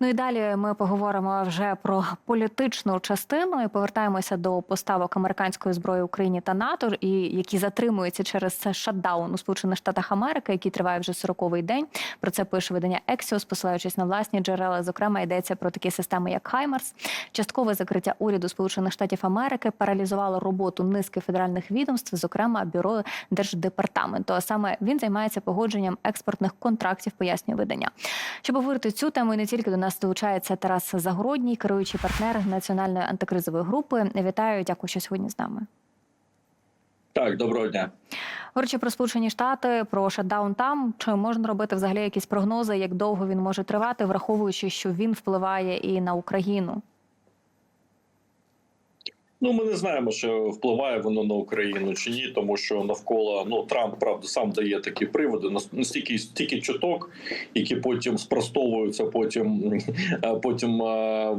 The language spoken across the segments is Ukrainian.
Ну і далі ми поговоримо вже про політичну частину і повертаємося до поставок американської зброї Україні та НАТО, і які затримуються через шатдаун у Сполучених Штатах Америки, який триває вже 40-й день. Про це пише видання Ексіос, посилаючись на власні джерела. Зокрема, йдеться про такі системи, як Хаймарс. Часткове закриття уряду Сполучених Штатів Америки паралізувало роботу низки федеральних відомств, зокрема бюро держдепартаменту. А саме він займається погодженням експортних контрактів, пояснює видання. Щоб говорити цю тему, і не тільки до нас долучається Тарас Загородній, керуючий партнер національної антикризової групи. Вітаю, дякую, що сьогодні з нами. Так, доброго дня. Говорячи про Сполучені Штати, про шатдаун там, чи можна робити взагалі якісь прогнози, як довго він може тривати, враховуючи, що він впливає і на Україну? Ну, ми не знаємо, що впливає воно на Україну чи ні, тому що навколо ну Трамп правда сам дає такі приводи настільки стільки чуток, які потім спростовуються, потім потім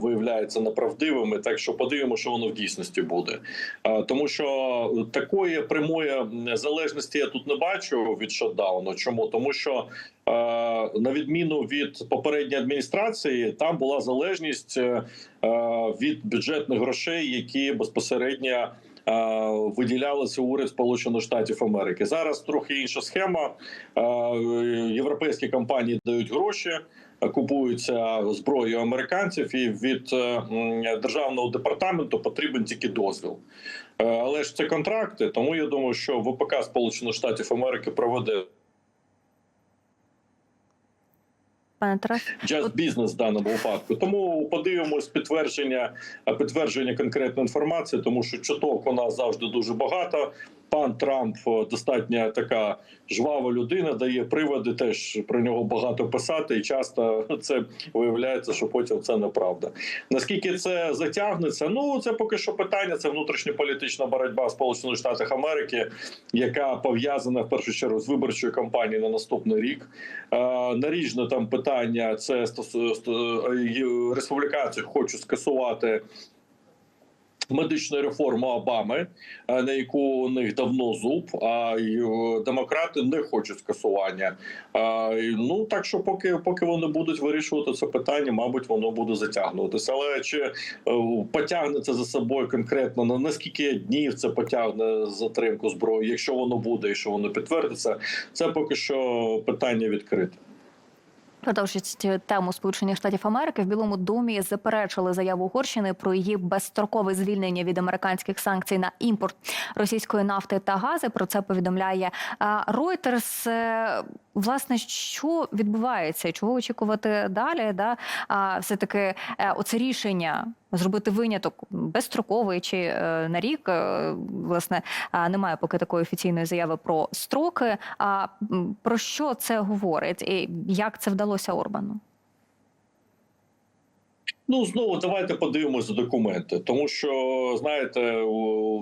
виявляються неправдивими. Так що подивимося, що воно в дійсності буде. Тому що такої прямої залежності я тут не бачу від шатдауну. Чому тому, що на відміну від попередньої адміністрації, там була залежність від бюджетних грошей, які безпосередньо виділялися уряд Сполучених Штатів Америки. Зараз трохи інша схема. Європейські компанії дають гроші. Купуються зброю американців, і від державного департаменту потрібен тільки дозвіл. Але ж це контракти. Тому я думаю, що ВПК Сполучених Штатів Америки проведе Пане Тарас, Just бізнес в даному випадку. Тому подивимось підтвердження підтвердження конкретної інформації, тому що чуток у нас завжди дуже багато. Пан Трамп достатньо така жвава людина, дає приводи. Теж про нього багато писати, і часто це виявляється, що потім це неправда. Наскільки це затягнеться? Ну це поки що питання. Це внутрішньополітична боротьба Сполучених Штатах Америки, яка пов'язана в першу чергу з виборчою кампанією на наступний рік. Наріжне там питання це республіканці хочуть скасувати. Медичну реформу Обами, на яку у них давно зуб, а демократи не хочуть скасування. Ну так що, поки поки вони будуть вирішувати це питання, мабуть, воно буде затягнутися. Але чи е, потягне це за собою конкретно на наскільки днів це потягне затримку зброї? Якщо воно буде і що воно підтвердиться, це поки що питання відкрите. Продовжуючи тему Сполучених Штатів Америки в Білому домі заперечили заяву Угорщини про її безстрокове звільнення від американських санкцій на імпорт російської нафти та гази. Про це повідомляє Reuters. Власне, що відбувається, чого очікувати далі? Да? А все таки е, оце рішення зробити виняток безстроковий чи е, на рік. Е, власне, немає поки такої офіційної заяви про строки. А про що це говорить, і як це вдалося Орбану? Ну знову давайте подивимося документи, тому що знаєте,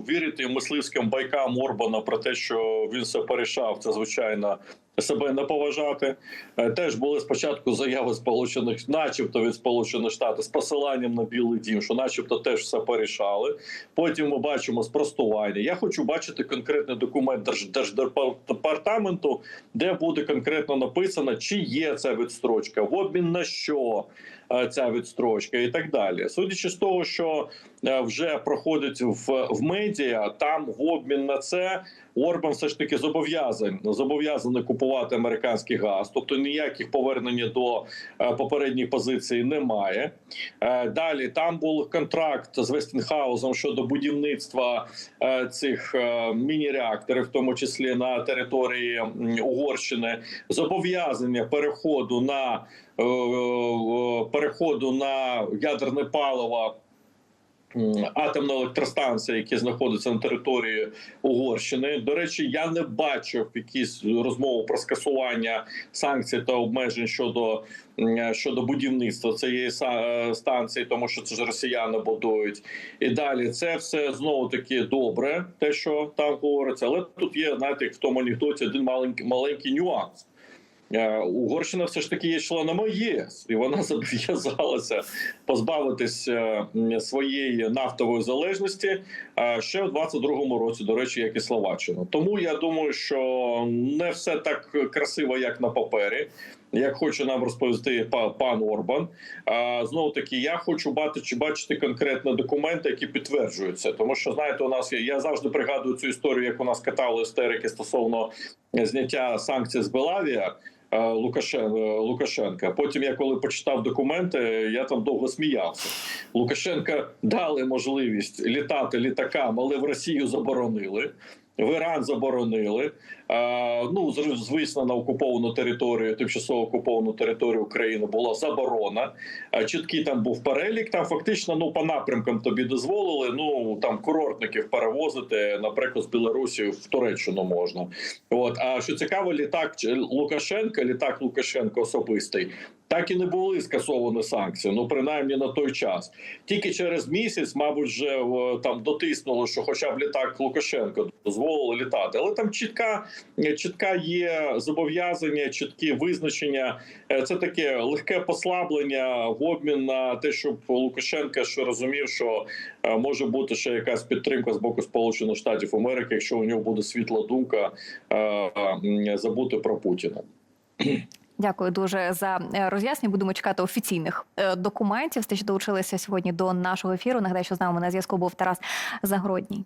вірити мисливським байкам Орбана про те, що він все порішав, це звичайно себе не поважати. Е, теж були спочатку заяви сполучених, начебто від сполучених штатів з посиланням на білий дім, що, начебто, теж все порішали. Потім ми бачимо спростування. Я хочу бачити конкретний документ Держдепартаменту, де буде конкретно написано, чи є ця відстрочка, в обмін на що. Е, ця відстрочка і так далі, судячи з того, що вже проходить в в медіа, там в обмін на це Орбан все ж таки зобов'язаний зобов'язаний купувати американський газ, тобто ніяких повернення до е, попередніх позицій немає. Далі там був контракт з Вестінхаузом щодо будівництва цих міні-реакторів, в тому числі на території Угорщини, зобов'язання переходу на Е, е, переходу на ядерне паливо. Атомна електростанція, які знаходяться на території Угорщини. До речі, я не бачив якісь розмови про скасування санкцій та обмежень щодо щодо будівництва цієї е, станції, тому що це ж росіяни будують. І далі це все знову таки добре, те, що там говориться. Але тут є знаєте, в тому анекдоті один маленький маленький нюанс. Е, Угорщина все ж таки є членом ЄС, і вона зобов'язалася позбавитись е, своєї нафтової залежності е, ще в 22-му році, до речі, як і Словаччина. Тому я думаю, що не все так красиво, як на папері. як хоче нам розповісти пан Орбан. А знову таки, я хочу бачити, бачити конкретні документи, які підтверджують це. Тому що знаєте, у нас є я завжди пригадую цю історію, як у нас катали істерики стосовно зняття санкцій з Белавія. Е, е, Лукашенка. Потім я коли почитав документи, я там довго сміявся. Лукашенка дали можливість літати літакам, але в Росію заборонили. В Іран заборонили. Ну, звісно, на окуповану територію, тимчасово окуповану територію України була заборона. Чіткий там був перелік. Там фактично ну по напрямкам тобі дозволили. Ну там курортників перевозити, наприклад, з Білорусі в Туреччину можна. От а що цікаво, літак Лукашенка, літак Лукашенка особистий. Так і не були скасовані санкції, ну принаймні на той час. Тільки через місяць, мабуть, вже там дотиснуло, що хоча б літак Лукашенка дозволили літати. Але там чітка, чітка є зобов'язання, чіткі визначення. Е, Це таке легке послаблення в обмін на те, щоб Лукашенка ще розумів, що е, може бути ще якась підтримка з боку Сполучених Штатів Америки, якщо у нього буде світла думка е, забути про Путіна. Дякую дуже за е, роз'яснення. Будемо чекати офіційних е, документів. Те, долучилися сьогодні до нашого ефіру. Нагадаю, що з нами на зв'язку був Тарас Загородній.